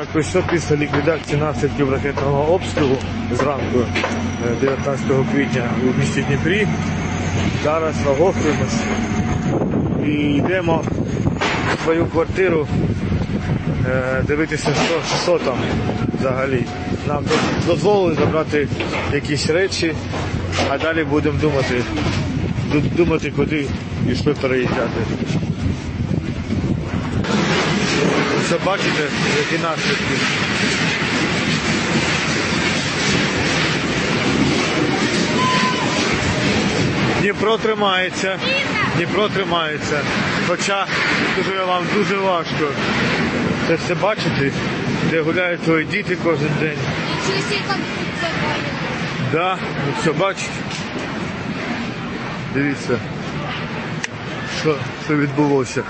Так, ось що після ліквідації наслідків ракетного обстрілу зранку е, 19 квітня у місті Дніпрі. Зараз нагострюємось і йдемо в свою квартиру е, дивитися, що, що там взагалі. Нам дозволили забрати якісь речі, а далі будемо думати, думати, куди що переїжджати. Все бачите, які наслідки. Дніпро тримається. Дніпро тримається. Хоча дуже вам дуже важко. Це все бачити, де гуляють твої діти кожен день. Комп'ютер. Да, ну все бачите. Дивіться, що, що відбулося.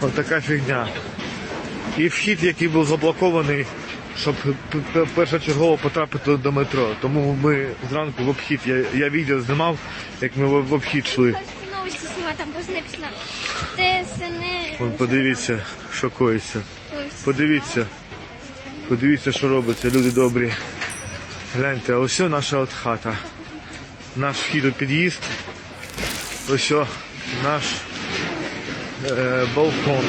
Ось така фігня. І вхід, який був заблокований, щоб першочергово потрапити до метро. Тому ми зранку в обхід, я, я відео знімав, як ми в, обхід йшли. Там. Це не... Вон, подивіться, що коїться. Подивіться. Подивіться, що робиться, люди добрі. Гляньте, а ось наша от хата. Наш вхід у під'їзд. Ось наш е, балкон.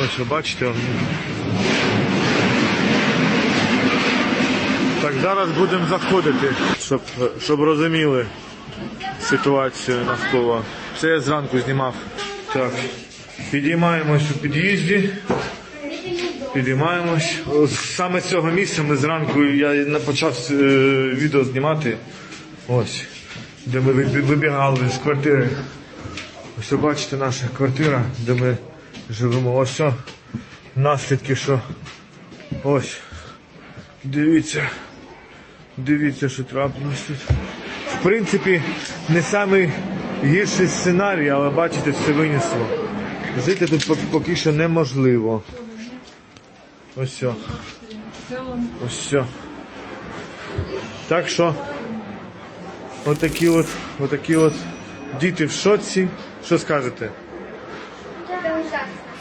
Ось ви бачите. Так, зараз будемо заходити, щоб, щоб розуміли ситуацію навколо. Це я зранку знімав. Так, підіймаємось у під'їзді. Підіймаємось. Саме з цього місця ми зранку я почав е, відео знімати. Ось, де ми вибігали з квартири. Ось ви бачите наша квартира, де ми живемо. Ось о, наслідки, що ось. Дивіться. Дивіться, що трапилось тут. В принципі, не самий гірший сценарій, але бачите, все винесло. Жити тут поки що неможливо. Ось все. Ось все. Так що, отакі от, отакі от діти в шоці. Що скажете? Gracias.